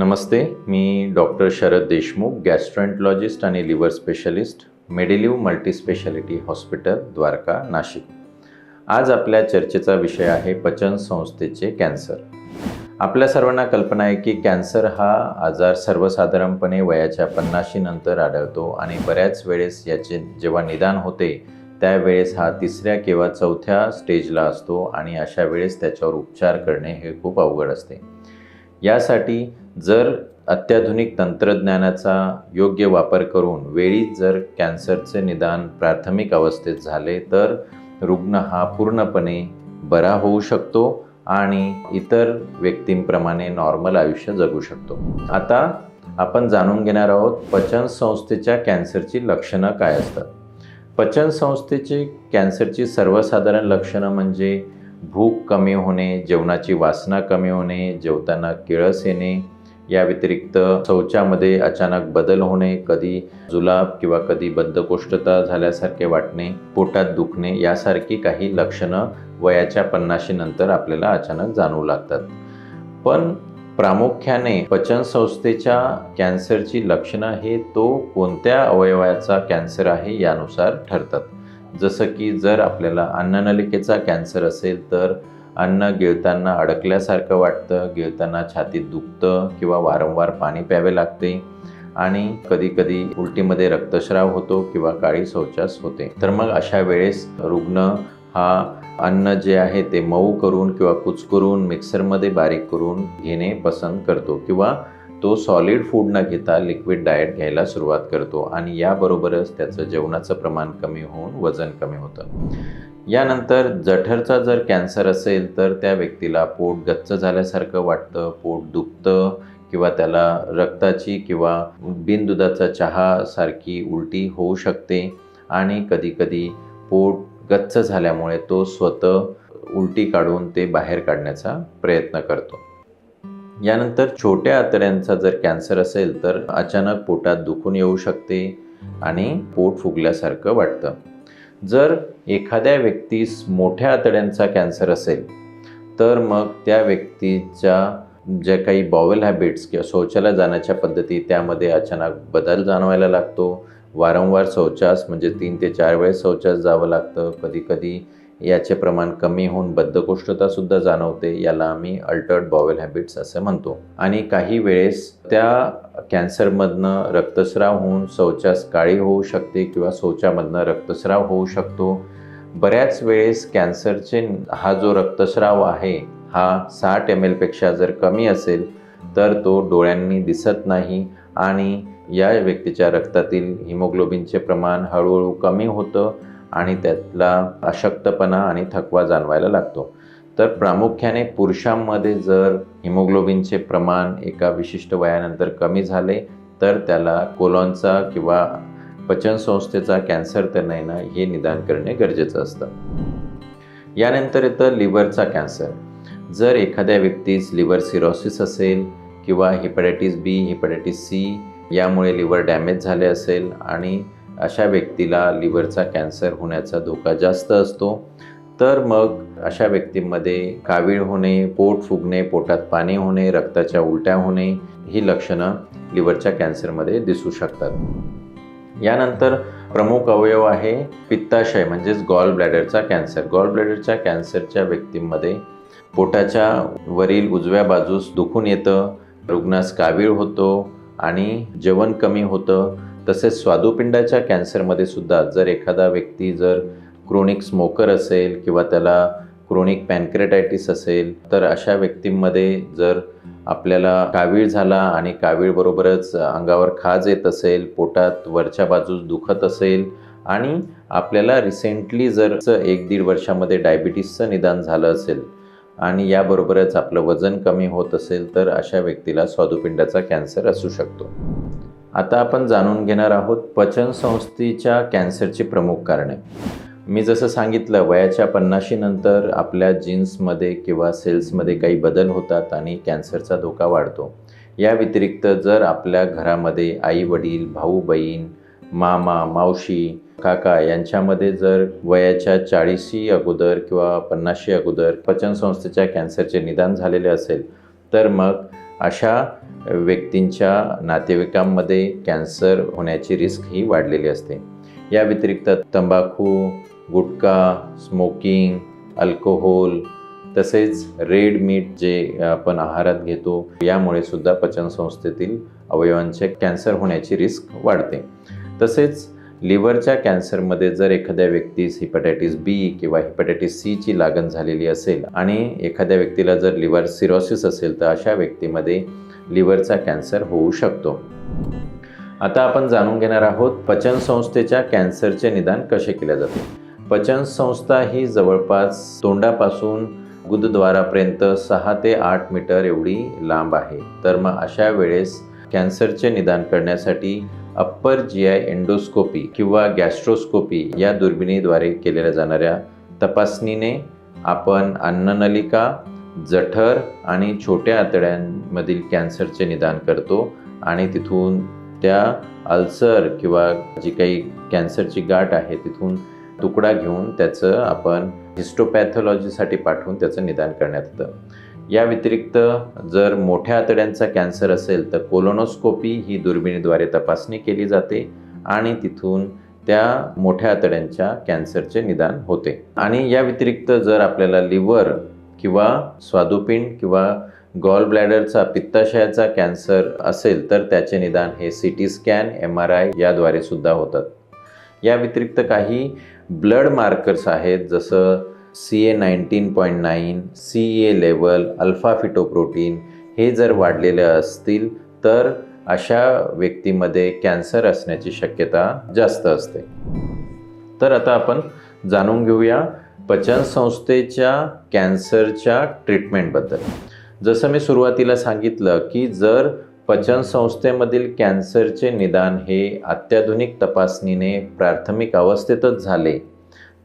नमस्ते मी doctor Sharad Deshmukh gastroenterologist आणि liver specialist Medilive multispeciality hospital Dwarka Nashik. आज आपल्या चर्चेचा विषय आहे पचन संस्थेचे कॅन्सर. आपल्या सर्वांना कल्पना आहे की कॅन्सर हा आजार सर्वसाधारणपणे वयाच्या पन्नाशी नंतर आढळतो आणि बऱ्याच वेळेस याचे जेव्हा निदान होते त्यावेळेस हा तिसऱ्या किंवा चौथ्या स्टेजला असतो आणि अशा वेळेस त्याच्यावर उपचार करणे हे खूप अवघड असते. यासाठी जर अत्याधुनिक तंत्रज्ञानाचा योग्य वापर करून वेळीच जर कॅन्सरचे निदान प्राथमिक अवस्थेत झाले तर रुग्ण हा पूर्णपणे बरा होऊ शकतो आणि इतर व्यक्तींप्रमाणे नॉर्मल आयुष्य जगू शकतो. आता आपण जाणून घेणार आहोत पचन संस्थेच्या कॅन्सरची लक्षणं काय असतात. पचन संस्थेची कॅन्सरची सर्वसाधारण लक्षणं म्हणजे भूक कमी होणे जेवणाची वासना कमी होणे जेवताना किळस येणे या व्यतिरिक्त शौचामध्ये अचानक बदल होणे कधी जुलाब किंवा कधी बद्धकोष्ठता झाल्यासारखे वाटणे पोटात दुखणे यासारखी काही लक्षणं वयाच्या पन्नाशी नंतर आपल्याला अचानक जाणवू लागतात. पण प्रामुख्याने पचन संस्थेच्या कॅन्सरची लक्षणं हे तो कोणत्या अवयवाचा कॅन्सर आहे यानुसार ठरतात. जसं की जर आपल्याला अन्ननलिकेचा कॅन्सर असेल तर अन्न गिळताना अडकल्यासारखं वाटतं गिळताना छातीत दुखतं किंवा वारंवार पाणी प्यावे लागते आणि कधीकधी उलटीमध्ये रक्तस्राव होतो किंवा काळी शौचास होते. तर मग अशा वेळेस रुग्ण हा अन्न जे आहे ते मऊ करून किंवा कुचकरून मिक्सरमध्ये बारीक करून घेणे पसंत करतो किंवा तो सॉलिड फूड न घेता लिक्विड डाएट घ्यायला सुरुवात करतो आणि याबरोबरच त्याचं जेवणाचं प्रमाण कमी होऊन वजन कमी होतं. यानंतर जठरचा जर कॅन्सर असेल तर त्या व्यक्तीला पोट गच्च झाल्यासारखं वाटतं पोट दुखतं किंवा त्याला रक्ताची किंवा बिनदुधाचा चहासारखी उलटी होऊ शकते आणि कधीकधी पोट गच्च झाल्यामुळे तो स्वतः उलटी काढून ते बाहेर काढण्याचा प्रयत्न करतो. यानंतर छोट्या आतड्यांचा जर कॅन्सर असेल तर अचानक पोटात दुखून येऊ शकते आणि पोट फुगल्यासारखं वाटतं. जर एखाद्या व्यक्तीस मोठ्या आतड्यांचा कॅन्सर असेल तर मग त्या व्यक्तीच्या ज्या काही बॉवेल हॅबिट्स किंवा शौचालय जाण्याच्या पद्धती त्यामध्ये अचानक बदल जाणवायला लागतो. वारंवार शौचास म्हणजे तीन ते चार वेळेस शौचास जावं लागतं. कधीकधी कधी याचे प्रमाण कमी होऊन बद्धकोष्ठतासुद्धा जाणवते याला आम्ही अल्टर्ड बॉवेल हॅबिट्स असं म्हणतो. आणि काही वेळेस त्या कॅन्सरमधनं रक्तस्राव होऊन शौचास काळी होऊ शकते किंवा शौचामधनं रक्तस्राव होऊ शकतो. बऱ्याच वेळेस कॅन्सरचे हा जो रक्तस्राव आहे हा साठ एम एलपेक्षा जर कमी असेल तर तो डोळ्यांनी दिसत नाही आणि या व्यक्तीच्या रक्तातील हिमोग्लोबिनचे प्रमाण हळूहळू कमी होतं. आणि त्यातला अशक्तपणा आणि थकवा जाणवायला लागतो. तर प्रामुख्याने पुरुषांमध्ये जर हिमोग्लोबिनचे प्रमाण एका विशिष्ट वयानंतर कमी झाले तर त्याला कोलॉनचा किंवा पचनसंस्थेचा कॅन्सर तर नाही ना हे निदान करणे गरजेचं असतं. यानंतर येतं लिव्हरचा कॅन्सर. जर एखाद्या व्यक्तीस लिव्हर सिरोसिस असेल किंवा हिपॅटायटिस बी हिपॅटायटिस सी यामुळे लिव्हर डॅमेज झाले असेल आणि अशा व्यक्तीला लिव्हरचा कॅन्सर होण्याचा धोका जास्त असतो. तर मग अशा व्यक्तींमध्ये कावीळ होणे पोट फुगणे पोटात पाणी होणे रक्ताच्या उलट्या होणे ही लक्षणं लिव्हरच्या कॅन्सरमध्ये दिसू शकतात. यानंतर प्रमुख अवयव आहे पित्ताशय म्हणजेच गॉल ब्लॅडरचा कॅन्सर. गॉल ब्लॅडरच्या कॅन्सरच्या व्यक्तींमध्ये पोटाच्या वरील उजव्या बाजूस दुखून येतं रुग्णास कावीळ होतो आणि जेवण कमी होतं तसेच स्वादुपिंडाच्या कॅन्सरमध्ये सुद्धा जर एखादा व्यक्ती जर क्रोनिक स्मोकर असेल किंवा त्याला क्रोनिक पॅनक्रेटायटिस असेल तर अशा व्यक्तींमध्ये जर आपल्याला कावीळ झाला आणि कावीळबरोबरच अंगावर खाज येत असेल पोटात वरच्या बाजूस दुखत असेल आणि आपल्याला रिसेंटली जर एक दीड वर्षामध्ये डायबिटीसचं निदान झालं असेल आणि याबरोबरच आपलं वजन कमी होत असेल तर अशा व्यक्तीला स्वादुपिंडाचा कॅन्सर असू शकतो. आता आपण जाणून घेणार आहोत पचन संस्थेच्या कॅन्सरची प्रमुख कारणे. मी जसं सांगितलं वयाच्या पन्नाशीनंतर आपल्या जीन्समध्ये किंवा सेल्समध्ये काही बदल होतात आणि कॅन्सरचा धोका वाढतो. या व्यतिरिक्त जर आपल्या घरामध्ये आई वडील भाऊ बहीण मामा मावशी काका यांच्यामध्ये जर वयाच्या चाळीशी अगोदर किंवा पन्नाशी अगोदर पचनसंस्थेच्या कॅन्सरचे निदान झालेले असेल तर मग अशा व्यक्तींच्या नातेवाईकांमध्ये कॅन्सर होण्याची रिस्क ही वाढलेली असते. या व्यतिरिक्त तंबाखू गुटखा स्मोकिंग अल्कोहोल तसेच रेड मीट जे आपण आहारात घेतो यामुळे सुद्धा पचनसंस्थेतील अवयवांचे कॅन्सर होण्याची रिस्क वाढते. तसेच लिव्हरच्या कॅन्सरमध्ये जर एखाद्या व्यक्तीस हिपॅटायटिस बी किंवा हिपॅटायटिस सीची लागण झालेली असेल आणि एखाद्या व्यक्तीला जर लिव्हर सिरोसिस असेल तर अशा व्यक्तीमध्ये लिव्हरचा कॅन्सर होऊ शकतो. आता आपण जाणून घेणार आहोत पचनसंस्थेच्या कॅन्सरचे निदान कसे केले जाते. पचनसंस्था ही जवळपास तोंडापासून गुदद्वारापर्यंत सहा ते आठ मीटर एवढी लांब आहे. तर मग अशा वेळेस कॅन्सरचे निदान करण्यासाठी अप्पर जी आय एंडोस्कोपी किंवा गॅस्ट्रोस्कोपी या दुर्बिणीद्वारे केलेल्या जाणाऱ्या तपासणीने आपण अन्ननलिका जठर आणि छोट्या आतड्यांमधील कॅन्सरचे निदान करतो आणि तिथून त्या अल्सर किंवा जी काही कॅन्सरची गाठ आहे तिथून तुकडा घेऊन त्याचं आपण हिस्टोपॅथॉलॉजीसाठी पाठवून त्याचं निदान करण्यात येतं. या व्यतिरिक्त जर मोठ्या आतड्यांचा कॅन्सर असेल तर कोलोनोस्कोपी ही दुर्बिणीद्वारे तपासणी केली जाते आणि तिथून त्या मोठ्या आतड्यांच्या कॅन्सरचे निदान होते. आणि या व्यतिरिक्त जर आपल्याला लिव्हर किंवा स्वादुपिंड किंवा गॉल ब्लॅडरचा पित्ताशयाचा कॅन्सर असेल तर त्याचे निदान हे C T scan M R I याद्वारे सुद्धा होतात. या व्यतिरिक्त काही ब्लड मार्कर्स आहेत जसं C A nineteen point nine C A level alpha fetoprotein हे जर वाढलेले असतील तर अशा व्यक्तीमध्ये कॅन्सर असण्याची शक्यता जास्त असते. तर आता आपण जाणून घेऊया पचनसंस्थेच्या कॅन्सरच्या ट्रीटमेंटबद्दल. जसं मी सुरुवातीला सांगितलं की जर पचनसंस्थेमधील कॅन्सरचे निदान हे अत्याधुनिक तपासणीने प्राथमिक अवस्थेतच झाले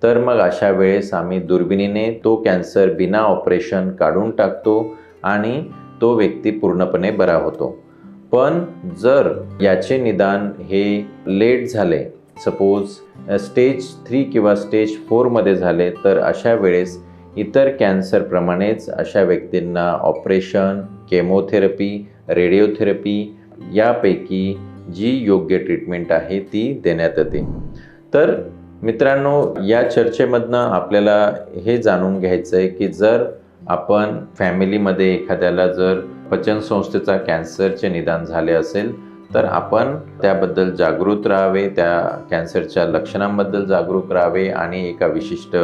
तर मग अशा वेळेस आम्ही दुर्बिणीने तो कॅन्सर बिना ऑपरेशन काढून टाकतो आणि तो व्यक्ती पूर्णपणे बरा होतो. पण जर याचे निदान हे लेट झाले सपोज स्टेज थ्री किंवा स्टेज फोरमध्ये झाले तर अशा वेळेस इतर कॅन्सरप्रमाणेच अशा व्यक्तींना ऑपरेशन केमोथेरपी रेडिओथेरपी यापैकी जी योग्य ट्रीटमेंट आहे ती देण्यात येते. तर मित्रांनो या चर्चेमधनं आपल्याला हे जाणून घ्यायचं आहे की जर आपण फॅमिलीमध्ये एखाद्याला जर पचनसंस्थेचा कॅन्सरचे निदान झाले असेल तर आपण त्याबद्दल जागृत राहावे त्या कॅन्सरच्या लक्षणांबद्दल जागरूक राहावे आणि एका विशिष्ट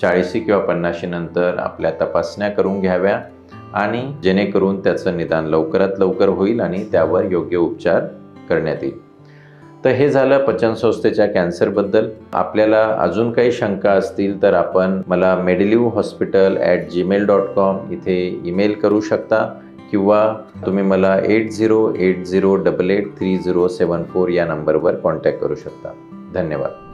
चाळीसी किंवा पन्नाशी नंतर आपल्या तपासण्या करून घ्याव्या आणि जेणेकरून त्याचं निदान लवकरात लवकर होईल आणि त्यावर योग्य उपचार करण्यात येईल. तर हे झालं पचनसंस्थेच्या कॅन्सरबद्दल. आपल्याला अजून काही शंका असतील तर आपण मला medilive hospital at Gmail dot com इथे ईमेल करू शकता किंवा तुम्ही मला eight zero eight zero double eight three zero seven four या नंबरवर कॉन्टॅक्ट करू शकता. धन्यवाद.